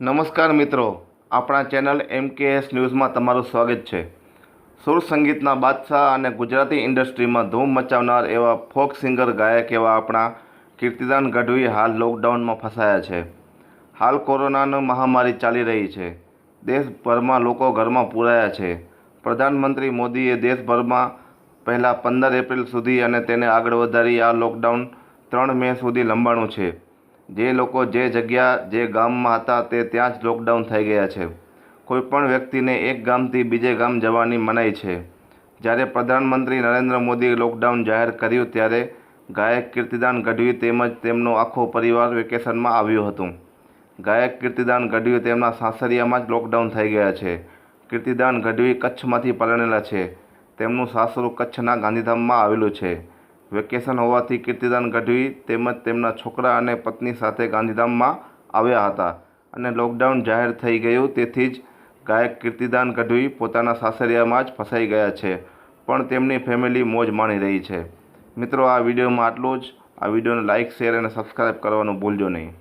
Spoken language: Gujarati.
નમસ્કાર મિત્રો, આપણા ચેનલ એમ કે એસ ન્યૂઝમાં તમારું સ્વાગત છે. સુર સંગીતના બાદશાહ અને ગુજરાતી ઇન્ડસ્ટ્રીમાં ધૂમ મચાવનાર એવા ફોક સિંગર ગાયક એવા આપણા કીર્તિદાન ગઢવી હાલ લોકડાઉનમાં ફસાયા છે. હાલ કોરોનાની મહામારી ચાલી રહી છે. દેશભરમાં લોકો ઘરમાં પૂરાયા છે. પ્રધાનમંત્રી મોદીએ દેશભરમાં પહેલાં પંદર એપ્રિલ સુધી અને તેને આગળ વધારી આ લોકડાઉન ત્રણ મે સુધી લંબાણું છે. જે લોકો જે જગ્યા, જે ગામમાં હતા તે ત્યાં જ લોકડાઉન થઈ ગયા છે. કોઈપણ વ્યક્તિને એક ગામથી બીજે ગામ જવાની મનાઈ છે. જ્યારે પ્રધાનમંત્રી નરેન્દ્ર મોદીએ લોકડાઉન જાહેર કર્યું ત્યારે ગાયક કીર્તિદાન ગઢવી તેમજ તેમનો આખો પરિવાર વેકેશનમાં આવ્યું હતું. ગાયક કીર્તિદાન ગઢવી તેમના સાસરિયામાં જ લોકડાઉન થઈ ગયા છે. કીર્તિદાન ગઢવી કચ્છમાંથી પરણેલા છે. તેમનું સાસરું કચ્છના ગાંધીધામમાં આવેલું છે. વેકેશન હોવાથી કીર્તિદાન ગઢવી તેમજ તેમના છોકરા અને પત્ની સાથે ગાંધીધામમાં આવ્યા હતા અને લોકડાઉન જાહેર થઈ ગયું તેથી જ ગાયક કીર્તિદાન ગઢવી પોતાના સાસરિયામાં જ ફસાઈ ગયા છે, પણ તેમની ફેમિલી મોજ માણી રહી છે. મિત્રો, આ વિડીયોમાં આટલું જ. આ વિડીયોને લાઇક શેર અને સબસ્ક્રાઈબ કરવાનું ભૂલજો નહીં.